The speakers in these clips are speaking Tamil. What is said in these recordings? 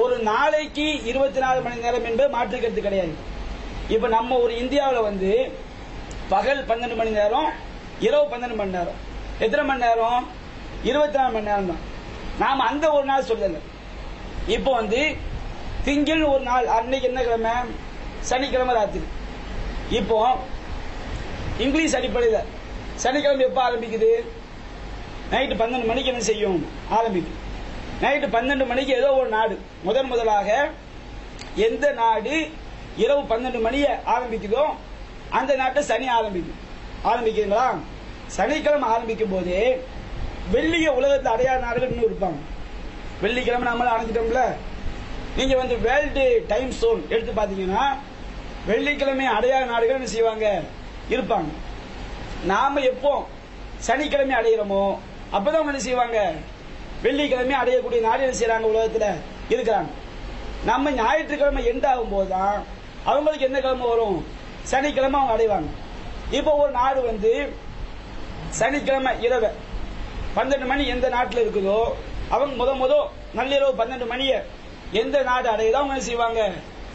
ஒரு நாளைக்கு இருபத்தி நாலு மணி நேரம் என்பது மாற்று கருத்து கிடையாது. இப்ப நம்ம ஒரு இந்தியாவில் வந்து பகல் பன்னெண்டு மணி நேரம் இரவு பன்னெண்டு மணி நேரம். எத்தனை மணி நேரம்? இருபத்தி நாலு மணி நேரம் தான். நாம் அந்த ஒரு நாள் சொல்லல. இப்போ வந்து திங்கள் ஒரு நாள் அன்னைக்கு என்ன கிழமை? சனிக்கிழமை ராத்திரி. இப்போ இங்கிலீஷ் அடிப்படையில் சனிக்கிழமை எப்போ ஆரம்பிக்குது? நைட்டு பன்னெண்டு மணிக்கு என்ன செய்யும்? ஆரம்பிக்கும். நைட்டு பன்னெண்டு மணிக்கு ஏதோ ஒரு நாடு. முதன் முதலாக எந்த நாடு இரவு பன்னெண்டு மணியை ஆரம்பிக்குதோ அந்த நாட்டை சனி ஆரம்பிக்கும். ஆரம்பிக்குதுங்களா? சனிக்கிழமை ஆரம்பிக்கும் போது வெள்ளிய உலகத்தில் அடையாத நாடுகள் இன்னும் இருப்பாங்க. வெள்ளிக்கிழமை நம்மள அடைஞ்சிட்டோம்ல? நீங்க வந்து வேர்ல்டு டைம் சோன் எடுத்து பாத்தீங்கன்னா வெள்ளிக்கிழமை அடையாத நாடுகள் என்ன செய்வாங்க? இருப்பாங்க. நாம எப்போ சனிக்கிழமை அடையிறோமோ அப்பதான் என்ன செய்வாங்க? வெள்ளிக்கிழமை அடையக்கூடிய நாடு என்ன செய்யறாங்க உலகத்துல. இருக்கிறாங்க. நம்ம ஞாயிற்றுக்கிழமை எண்ட் ஆகும் போதுதான் அவங்களுக்கு என்ன கிழமை வரும்? சனிக்கிழமை அவங்க அடைவாங்க. இப்போ ஒரு நாடு வந்து சனிக்கிழமை இரவு பன்னெண்டு மணி எந்த நாட்டில் இருக்குதோ அவங்க முத முத நள்ளிரவு பன்னெண்டு மணியை எந்த நாடு அடையுதோ அவங்க என்ன செய்வாங்க?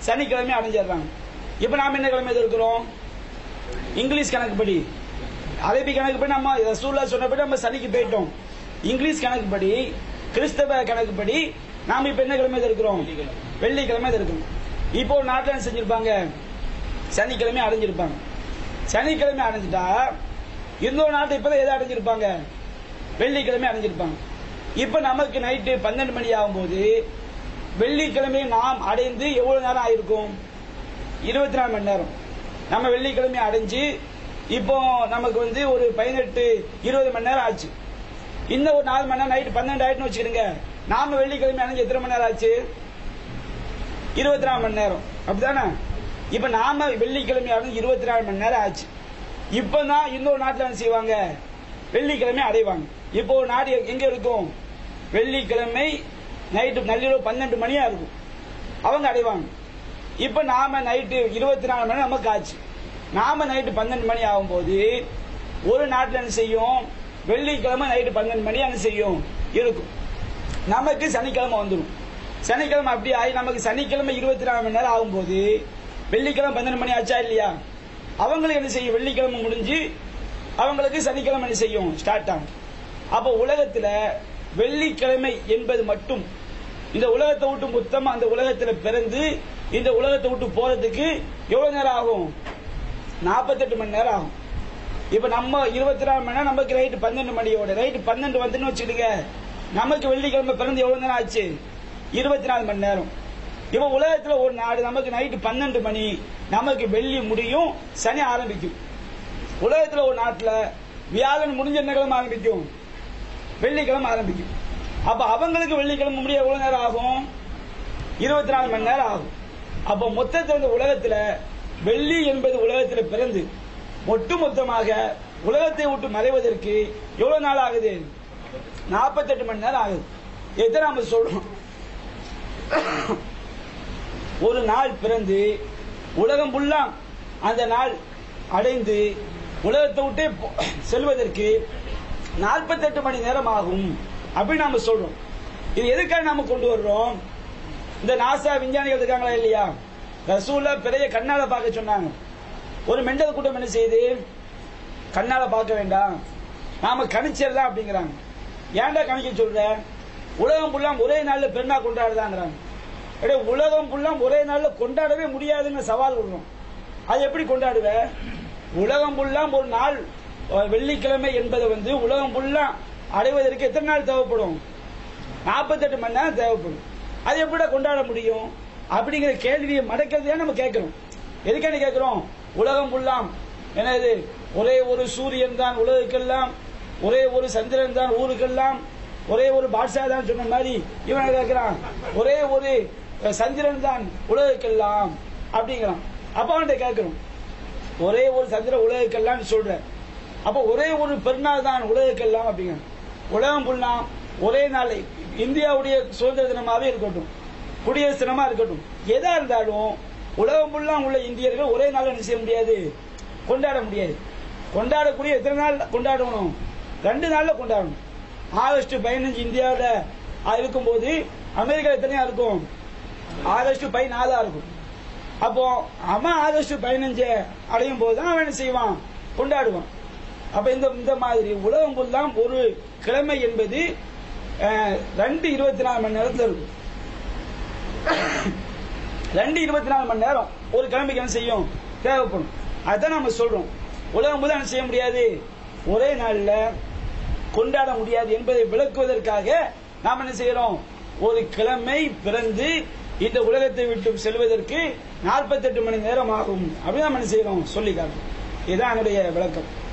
சனிக்கிழமை அடைஞ்சிடுறாங்க. இப்போ நாம என்ன கிழமை இருக்கிறோம் இங்கிலீஷ் கணக்குப்படி. அரபி கணக்குப்படி நம்ம ரசூல்லா சொன்னபடி நம்ம சனிக்கு போயிட்டோம். இங்கிலீஷ் கணக்குப்படி கிறிஸ்தவ கணக்குப்படி நாம இப்ப என்ன கிழமை இருக்கிறோம் வெள்ளிக்கிழமை இருக்கிறோம் இப்போ ஒரு நாட்டில் செஞ்சிருப்பாங்க? சனிக்கிழமை அடைஞ்சிருப்பாங்க. சனிக்கிழமை அடைஞ்சிட்டா இன்னொரு நாட்டு இப்பதான் எதை அடைஞ்சிருப்பாங்க? வெள்ளிக்கிழமை அடைஞ்சிருப்பாங்க. இப்ப நமக்கு நைட்டு பன்னெண்டு மணி ஆகும்போது வெள்ளிக்கிழமை நாம் அடைந்து எவ்வளவு நேரம் ஆயிருக்கும்? இருபத்தி நாலு மணி நேரம். நம்ம வெள்ளிக்கிழமை அடைஞ்சு இப்போ நமக்கு வந்து ஒரு பதினெட்டு இருபது மணி நேரம் ஆச்சு. இன்னும் ஒரு நாலு மணி நேரம் நைட்டு பன்னெண்டு ஆயிட்டுன்னு வச்சுக்கிடுங்க. நாம வெள்ளிக்கிழமை அணைஞ்சு எத்தனை மணி நேரம் ஆச்சு? இருபத்தி நாலு மணி நேரம். அப்படிதானே இப்ப நாம வெள்ளிக்கிழமை அடைஞ்சு இருபத்தி நாலு மணி நேரம் ஆச்சு. இப்பதான் இன்னொரு நாட்டுல என்ன செய்வாங்க? வெள்ளிக்கிழமை அடைவாங்க. இப்போ ஒரு நாடு எங்க இருக்கும்? வெள்ளிக்கிழமை நைட்டு நள்ளிரவு பன்னெண்டு மணியா இருக்கும். அவங்க அடைவாங்க. இப்ப நாம நைட்டு இருபத்தி நாலு மணி நமக்கு ஆச்சு. நாம நைட்டு பன்னெண்டு மணி ஆகும்போது ஒரு நாட்டுல என்ன செய்யும்? வெள்ளிக்கிழமை நைட்டு பன்னெண்டு மணி என்ன செய்யும். இருக்கும். நமக்கு சனிக்கிழமை வந்துடும் சனிக்கிழமை அப்படி ஆகி நமக்கு சனிக்கிழமை இருபத்தி நாலு மணி நேரம் ஆகும்போது வெள்ளிக்கிழமை பன்னெண்டு மணி ஆச்சா இல்லையா? அவங்களுக்கு என்ன செய்யும்? வெள்ளிக்கிழமை முடிஞ்சு அவங்களுக்கு சனிக்கிழமை என்ன செய்யும்? ஸ்டார்ட் ஆகும். அப்போ உலகத்துல வெள்ளிக்கிழமை என்பது மட்டும் இந்த உலகத்தை விட்டு மொத்தமா அந்த உலகத்துல பிறந்து இந்த உலகத்தை விட்டு போறதுக்கு எவ்வளவு நேரம் ஆகும்? நாற்பத்தெட்டு மணி நேரம் ஆகும். இப்ப நம்ம இருபத்தி நாலு மணி நேரம் நமக்கு ரைட்டு பன்னெண்டு மணியோட ரைட்டு பன்னெண்டு வந்துன்னு வச்சுடுங்க நமக்கு வெள்ளிக்கிழமை பிறந்து எவ்வளவு நேரம் ஆச்சு? இருபத்தி நாலு மணி நேரம். இப்ப உலகத்துல ஒரு நாடு நமக்கு நைட்டு பன்னெண்டு மணி. நமக்கு வெள்ளி முடியும் சனி ஆரம்பிக்கும். உலகத்துல ஒரு நாட்டுல வியாழன் முடிஞ்ச என்ன கிழமை ஆரம்பிக்கும். வெள்ளிக்கிழமை ஆரம்பிக்கும். அப்ப அவங்களுக்கு வெள்ளிக்கிழமை முடிய எவ்வளவு நேரம் ஆகும்? இருபத்தி நாலு மணி நேரம் ஆகும். அப்ப மொத்தத்தில் உலகத்துல வெள்ளி என்பது உலகத்துல பிறந்து ஒட்டு மொத்தமாக உலகத்தை விட்டு மறைவதற்கு எவ்வளவு நாள் ஆகுது? நாற்பத்தெட்டு மணி நேரம் ஆகுது. எத்தனை நாம சொல்றோம்? ஒரு நாள் பிறந்து உலகம் ஃபுல்லா அந்த நாள் அடைந்து உலகத்தை விட்டே செல்வதற்கு நாற்பத்தெட்டு மணி நேரம் ஆகும் அப்படின்னு நாம சொல்றோம். இது எதுக்காக நாம கொண்டு வர்றோம்? இந்த நாசா விஞ்ஞானிகள் இருக்காங்களா இல்லையா? ரசூலா பெரிய கண்ணால பார்க்க சொன்னாங்க. ஒரு மெண்டல் கூட்டம் என்ன செய்யுது கண்ணால பார்க்க வேண்டாம். நாம கணிச்சிடலாம் அப்படிங்கிறாங்க. ஏன்டா கணிக்க சொல்ற? உலகம் ஃபுல்லாம் ஒரே நாள்ல பெண்ணா கொண்டாடுதாங்கிறாங்க. உலகம் ஃபுல்லாம் ஒரே நாள்ல கொண்டாடவே முடியாதுன்னு சவால் விடுறோம் அது எப்படி கொண்டாடுவ? உலகம் ஃபுல்லாம் ஒரு நாள் வெள்ளிக்கிழமை என்பது வந்து உலகம் ஃபுல்லா அடைவதற்கு எத்தனை நாள் தேவைப்படும்? நாற்பத்தெட்டு மணி நேரம் தேவைப்படும். அது எப்படி கொண்டாட முடியும்? அப்படிங்கிற கேள்வியை மடக்கிறது நம்ம கேட்கிறோம். எதுக்கான கேட்கிறோம்? உலகம் ஃபுல்லாம் என்னது? ஒரே ஒரு சூரியன் தான் உலகுக்கெல்லாம் ஒரே ஒரு சந்திரன் தான் ஊருக்கெல்லாம் ஒரே ஒரு பாட்ஷா தான் சொன்ன மாதிரி இவன் கேட்கிறான்? ஒரே ஒரு சந்திரன் தான் உலகுக்கெல்லாம் அப்படிங்கிறான். அப்ப அவன்கிட்ட கேட்கிறோம். ஒரே ஒரு சந்திர உலகுக்கெல்லாம் சொல்ற அப்ப ஒரே ஒரு பெருநாள் தான் உலகுக்கெல்லாம் அப்படிங்க உலகம் ஃபுல்லா ஒரே நாள் இந்தியாவுடைய சுதந்திர தினமாவே இருக்கட்டும். குடியரசு தினமா இருக்கட்டும். எதா இருந்தாலும் உலகம் ஃபுல்லா உள்ள இந்தியர்கள் ஒரே நாள் என்ன செய்ய முடியாது? கொண்டாட முடியாது. கொண்டாடக்கூடிய எத்தனை நாள் கொண்டாடணும்? ரெண்டு நாள்ல கொண்டாடணும். ஆகஸ்ட் பதினஞ்சு இந்தியாவில் இருக்கும்போது அமெரிக்கா எத்தனையா இருக்கும்? ஆகஸ்ட் பதினாலா இருக்கும். அப்போ அவன் ஆகஸ்ட் பதினஞ்சு அடையும் போது தான் அவன் என்ன செய்வான்? கொண்டாடுவான். அப்ப இந்த இந்த மாதிரி உலகம் ஃபுல்லாம் ஒரு கிழமை என்பது ரெண்டு இருபத்தி நாலு மணி நேரத்தில் இருக்கும். ரெண்டு இருபத்தி நாலு மணி நேரம் ஒரு கிழமைக்கு என்ன செய்யும்? தேவைப்படும். அதான் நம்ம சொல்றோம். உலகம் போது என்ன செய்ய முடியாது? ஒரே நாள்ல கொண்டாட முடியாது என்பதை விளக்குவதற்காக நாம் என்ன செய்யறோம்? ஒரு கிழமை பிறந்து இந்த உலகத்தை விட்டு செல்வதற்கு 48 மணி நேரம் ஆகும். அப்படின்னு நம்ம என்ன செய்யறோம்? சொல்லி இதுதான் என்னுடைய விளக்கம்.